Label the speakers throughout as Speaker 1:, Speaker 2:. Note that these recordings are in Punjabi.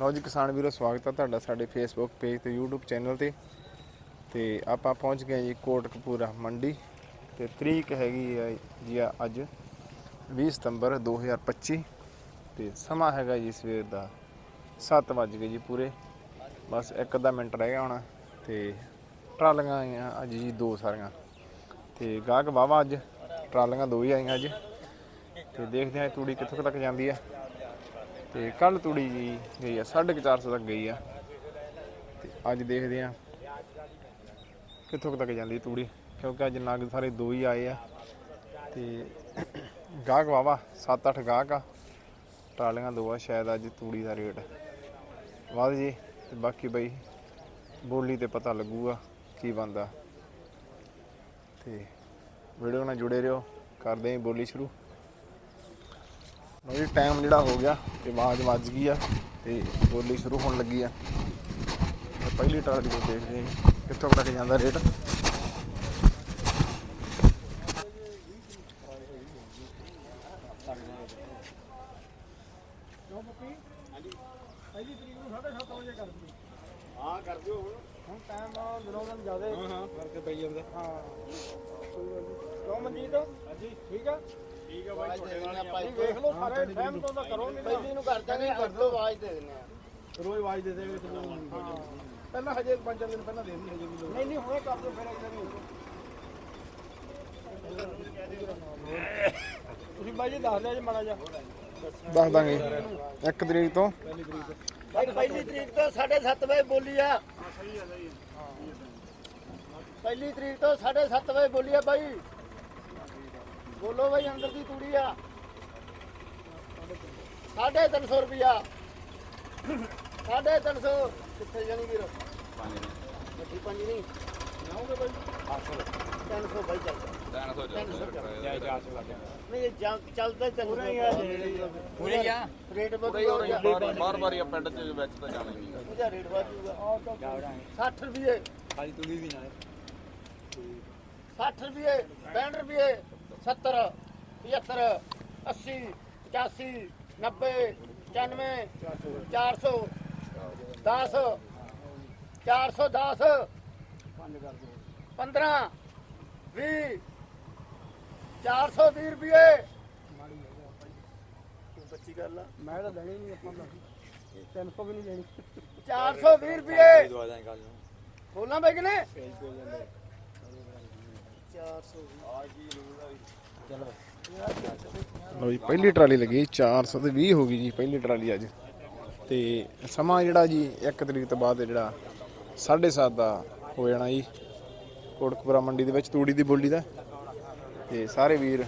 Speaker 1: ਲਓ ਜੀ, ਕਿਸਾਨ ਵੀਰੋ, ਸਵਾਗਤ ਹੈ ਤੁਹਾਡਾ ਸਾਡੇ ਫੇਸਬੁੱਕ ਪੇਜ ਤੇ, YouTube ਚੈਨਲ ਤੇ। ਤੇ ਆਪਾਂ ਪਹੁੰਚ ਗਏ ਜੀ ਕੋਟਕਪੂਰਾ ਮੰਡੀ। ਤੇ ਤਰੀਕ ਹੈਗੀ ਹੈ ਜੀ ਆ ਅੱਜ 20 ਸਤੰਬਰ 2025 ਤੇ ਸਮਾਂ ਹੈਗਾ ਜੀ ਸਵੇਰ ਦਾ 7 ਵੱਜ ਗਏ ਜੀ ਪੂਰੇ। ਬਸ ਇੱਕ ਅੱਧਾ ਮਿੰਟ ਰਹਿ ਗਿਆ ਹੁਣ। ਤੇ ਟਰਾਲੀਆਂ ਆਈਆਂ ਅੱਜ ਜੀ ਦੋ ਸਾਰੀਆਂ। ਤੇ ਗਾਹਕ ਵਾਵਾ ਅੱਜ, ਟਰਾਲੀਆਂ ਦੋ ਹੀ ਆਈਆਂ ਅੱਜ। ਤੇ ਦੇਖਦੇ ਹਾਂ ਤੂੜੀ ਕਿੱਥੋਂ ਕੁ ਤੱਕ ਜਾਂਦੀ ਆ। ਤੇ ਕੱਲ ਤੂੜੀ ਜੀ ਗਈ ਆ 450 ਤੱਕ ਗਈ ਆ। ਤੇ ਅੱਜ ਦੇਖਦੇ ਆ ਕਿੱਥੋਂ ਤੱਕ ਜਾਂਦੀ ਤੂੜੀ, ਕਿਉਂਕਿ ਅੱਜ ਨਗ ਸਾਰੇ ਦੋ ਹੀ ਆਏ ਆ। ਤੇ ਗਾਹਕ ਵਾਵਾ 7-8 ਗਾਹਕ ਆ। ਟਰਾਲੀਆਂ ਦੋ ਆ, ਸ਼ਾਇਦ ਅੱਜ ਤੂੜੀ ਦਾ ਰੇਟ ਵੱਧ ਜੇ। ਤੇ ਬਾਕੀ ਬਈ, ਬੋਲੀ ਤੇ ਪਤਾ ਲੱਗੂਗਾ ਕੀ ਬੰਦਾ ਤੇ ਵੀਡੀਓ ਨਾਲ ਜੁੜੇ ਰਹੋ, ਕਰਦੇ ਆਂ ਬੋਲੀ ਸ਼ੁਰੂ। ਜੀ ਟਾਈਮ ਜਿਹੜਾ ਹੋ ਗਿਆ ਤੇ ਆਵਾਜ਼ ਵੱਜ ਗਈ ਆ ਤੇ ਬੋਲੀ ਸ਼ੁਰੂ ਹੋਣ ਲੱਗੀ ਆ। ਪਹਿਲੀ ਟਰਾਲੀ ਨੂੰ ਦੇਖਦੇ ਹਾਂ ਕਿੱਥੋਂ ਕੁ ਤੱਕ ਜਾਂਦਾ ਰੇਟ।
Speaker 2: ਹਾਂ ਕਰ ਦਿਓ ਹੁਣ।
Speaker 3: ਹੁਣ ਟਾਈਮ ਦਿਨੋਂ ਦਿਨ ਜ਼ਿਆਦਾ।
Speaker 2: ਹਾਂ ਹਾਂ ਕਰਕੇ ਪਈ ਜਾਂਦਾ।
Speaker 3: ਹਾਂ। ਕੋਈ ਗੱਲ ਨਹੀਂ ਕਿਉਂ ਮਨਜੀਤ? ਹਾਂਜੀ। ਠੀਕ ਆ?
Speaker 2: ਠੀਕ ਆ ਬਾਈ ਤੁਹਾਡੇ ਨਾਲ
Speaker 3: ਨਹੀਂ ਵੇਖ ਲਓ ਸਾਰੇ ਟਾਈਮ ਤੋਂ ਤਾਂ ਕਰੋ ਨਹੀਂ
Speaker 4: ਪਹਿਲੀ ਨੂੰ ਕਰ ਦਾਂਗੇ ਕਰ ਦੋ ਆਵਾਜ਼ ਦੇ ਦਿੰਦੇ ਆ।
Speaker 2: ਰੋਜ਼ ਆਵਾਜ਼ ਦੇ ਦੇਵੇ ਤੇ ਪਹਿਲਾਂ ਹਜੇ ਪੰਜ ਚਾਰ ਦਿਨ ਪਹਿਲਾਂ ਦੇ ਦਿੰਦੇ ਹਜੇ ਵੀ ਲੋਕ
Speaker 3: ਨਹੀਂ ਨਹੀਂ ਹੁਣੇ ਕਰ ਦਿਓ ਫਿਰ ਅਗਲੇ ਨੂੰ ਤੁਸੀਂ ਬਾਈ ਜੀ ਦੱਸ ਦਿਆ ਜੀ ਮਾੜਾ ਜਿਹਾ।
Speaker 1: ਦੱਸ ਦਾਂਗੇ। ਇੱਕ ਤਰੀਕ ਤੋਂ।
Speaker 4: ਪਹਿਲੀ ਤਰੀਕ ਤੋਂ 7:30 ਵਜੇ ਬੋਲੀ ਆ। ਪਹਿਲੀ ਤਰੀਕ ਤੋਂ 7:30 ਵਜੇ ਬੋਲੀ ਆ ਬਾਈ। ਬੋਲੋ ਬਾਈ ਅੰਦਰ ਦੀ ਤੂੜੀ ਆ। 350 ਰੁਪਿਆ 350 ਕਿੱਥੇ ਜਾਣੀ ਵੀਰ? ਪੰਜ ਪੰਜ ਨਹੀਂ। ਨਾਉਂਗੇ ਬਾਈ? 300 ਬਾਈ ਚੱਲਦਾ 300 ਨਹੀਂ ਇਹ ਜਾਂ- ਚੱਲਦਾ ਆ ਪੂਰੇ ਹੀ ਆ? ਰੇਟ ਵਧੀਆ
Speaker 5: ਬਾਰ ਬਾਰ ਇਹ ਪਿੰਡ ਚ ਵਿੱਚ ਤਾਂ ਜਾਣਾ ਹੀ ਨਹੀਂ
Speaker 4: ਉਹਦਾ ਰੇਟ ਵਧੂਗਾ। 60 ਰੁਪਏ
Speaker 2: ਖਾਲੀ ਤੂੰ ਵੀ ਨਾ
Speaker 4: 60 ਰੁਪਏ 65 ਰੁਪਏ 70 75 80 85 90 95 400 10 410 15 20 420 ਰੁਪਏ ਤੂੰ ਬੱਚੀ ਗੱਲ ਆ
Speaker 3: ਮੈਂ ਤਾਂ ਲੈਣੀ ਨਹੀਂ ਆਪਾਂ ਤਾਂ 300 ਵੀ ਨਹੀਂ? ਲੈਣੀ
Speaker 4: 420 ਰੁਪਏ
Speaker 2: ਦਵਾ ਦਾਂਗੇ ਕੱਲ ਨੂੰ
Speaker 4: ਬੋਲਾਂ ਬਾਈ ਨੇ 400
Speaker 1: ਲਓ ਜੀ, ਪਹਿਲੀ ਟਰਾਲੀ ਲੱਗੀ 420 ਹੋ ਗਈ ਜੀ ਪਹਿਲੀ ਟਰਾਲੀ ਅੱਜ। ਤੇ ਸਮਾਂ ਜਿਹੜਾ ਜੀ, ਇੱਕ ਤਰੀਕ ਤੋਂ ਬਾਅਦ ਜਿਹੜਾ 7:30 ਦਾ ਹੋ ਜਾਣਾ ਜੀ, ਕੋਟਕਪੁਰਾ ਮੰਡੀ ਦੇ ਵਿੱਚ, ਤੂੜੀ ਦੀ ਬੋਲੀ ਦਾ। ਤੇ ਸਾਰੇ ਵੀਰ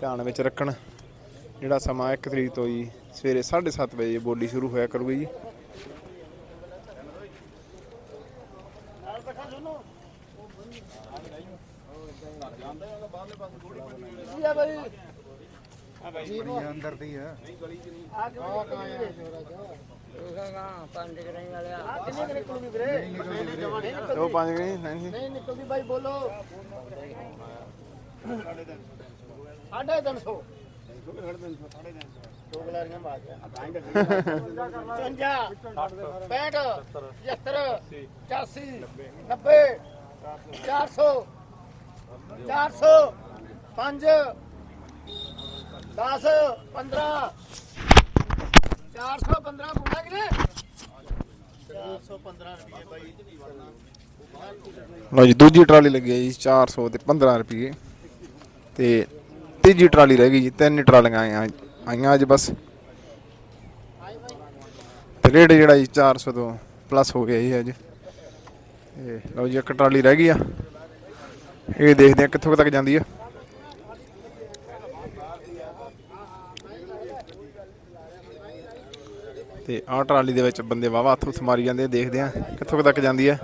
Speaker 1: ਧਿਆਨ ਵਿੱਚ ਰੱਖਣ, ਜਿਹੜਾ ਸਮਾਂ ਇੱਕ ਤਰੀਕ ਤੋਂ ਜੀ, ਸਵੇਰੇ 7:30 ਵਜੇ ਬੋਲੀ ਸ਼ੁਰੂ ਹੋਇਆ ਕਰੂਗੀ ਜੀ
Speaker 4: ਨਾਲ ਬੈਠਾ ਸੁਣੋ ਜੀ। ਆ ਬਾਈ
Speaker 3: ਅੰਦਰ ਦੀ ਆ
Speaker 4: ਆ ਪੰਜ ਕਰਾਈ ਵਾਲਿਆ ਆ ਕਿੰਨੇ ਕਿ ਵੀਰੇ
Speaker 1: ਉਹ ਪੰਜ ਗਣੀ ਨਹੀਂ
Speaker 4: ਨਹੀਂ ਨਿਕਲਦੀ ਬਾਈ ਬੋਲੋ ਸਾਢੇ ਤਿੰਨ ਸੌ ਦੋ ਗਲਾਰੀਆਂ ਬਾਜ ਆ 55 65 75 85 90 400 400 5 10 15 415 ਬੋਲਾ ਕਿ 415 ਰੁਪਏ ਬਾਈ
Speaker 1: ਲਓ ਜੀ, ਦੂਜੀ ਟਰਾਲੀ ਲੱਗੀ ਹੈ ਜੀ 400 ਤੇ 15 ਰੁਪਏ। ਤੇ ਤੀਜੀ ਟਰਾਲੀ ਰਹਿ ਗਈ ਜੀ, ਤਿੰਨ ਟਰਾਲੀਆਂ ਆਈਆਂ ਆਈਆਂ ਅੱਜ ਬਸ। ਤੇ ਰੇਟ ਜਿਹੜਾ ਜੀ 400 ਤੋਂ ਪਲੱਸ ਹੋ ਗਿਆ ਜੀ ਅੱਜ। ਇਹ ਲਓ ਜੀ, ਇੱਕ ਟਰਾਲੀ ਰਹਿ ਗਈ ਆ। ਇਹ ਦੇਖਦੇ ਆ ਕਿੱਥੋਂ ਕੁ ਤੱਕ ਜਾਂਦੀ ਆ। ਤੇ ਆਹ ਟਰਾਲੀ ਦੇ ਵਿੱਚ ਬੰਦੇ ਵਾਵਾ ਹੱਥ ਹੁੱਥ ਮਾਰੀ ਜਾਂਦੇ ਆ, ਦੇਖਦੇ ਆ ਕਿੱਥੋਂ ਤੱਕ ਜਾਂਦੀ ਆ।